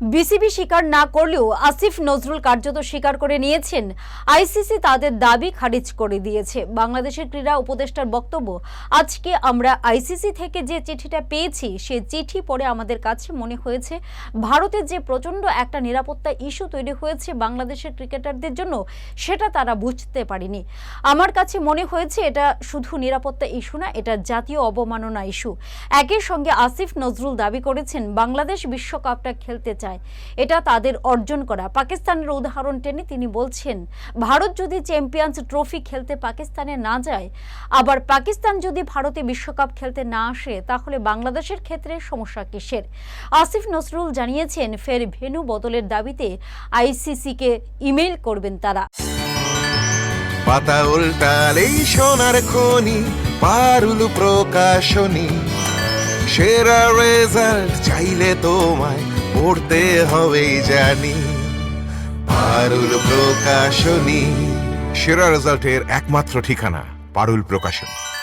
BCB স্বীকার না করলেও আসিফ নজরুল কার্যত স্বীকার করে নিয়েছেন। আইসিসি তাদের দাবি খারিজ করে দিয়েছে। বাংলাদেশের ক্রীড়া উপদেষ্টার বক্তব্য, আজকে আমরা আইসিসি থেকে যে চিঠিটা পেয়েছি, সে চিঠি পড়ে আমাদের কাছে মনে হয়েছে, ভারতের যে প্রচণ্ড একটা নিরাপত্তা ইস্যু তৈরি হয়েছে বাংলাদেশের ক্রিকেটারদের জন্য, সেটা তারা বুঝতে পারেনি। আমার কাছে মনে হয়েছে, এটা শুধু নিরাপত্তা ইস্যু না, এটা জাতীয় অবমাননা ইস্যু। একই সঙ্গে আসিফ নজরুল দাবি করেছেন, বাংলাদেশ বিশ্বকাপটা খেলতে চায় এটা তাদের অর্জন করা। পাকিস্তানের উদাহরণ টেনে তিনি বলছেন, ভারত যদি চ্যাম্পিয়ন্স ট্রফি খেলতে পাকিস্তানে না যায়, আবার পাকিস্তান যদি ভারতে বিশ্বকাপ খেলতে না আসে, তাহলে বাংলাদেশের ক্ষেত্রে সমস্যা কিসের? আসিফ নজরুল জানিয়েছেন, ফের ভেন্যু বদলের দাবিতে আইসিসিকে ইমেল করবেন তারা। পাতা উল্টালেই সোনার খনি, পারুল প্রকাশনী। সেরা রেজাল্ট চাইলে তোমায় পড়তে হবে জানি। পারুল প্রকাশনী। সেরা রেজাল্টের একমাত্র ঠিকানা পারুল প্রকাশনী।